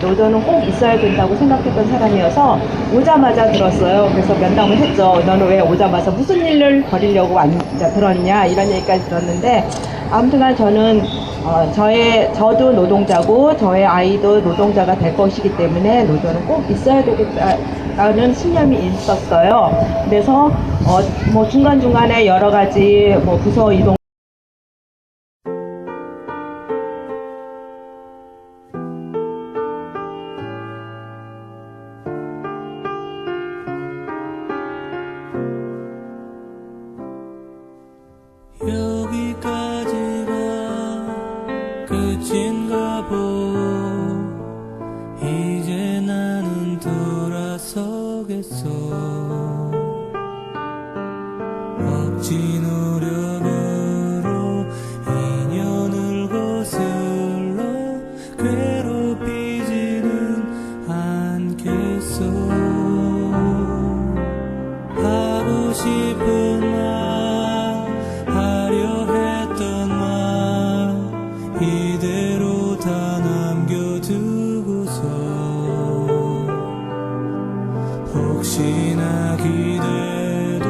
노조는 꼭 있어야 된다고 생각했던 사람이어서 오자마자 들었어요. 그래서 면담을 했죠. 너는 왜 오자마자 무슨 일을 벌이려고 왔, 들었냐 이런 얘기까지 들었는데 아무튼간 저는 어, 저의 저도 노동자고 저의 아이도 노동자가 될 것이기 때문에 노조는 꼭 있어야 되겠다는 신념이 있었어요. 그래서 어, 뭐 중간 중간에 여러 가지 뭐 부서 이동 지분만 하려 했던 말 이대로 다 남겨두고서 혹시나 기대도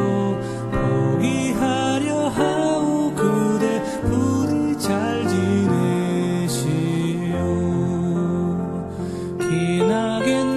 포기하려 하오 그대 부디 잘 지내시오. 기나긴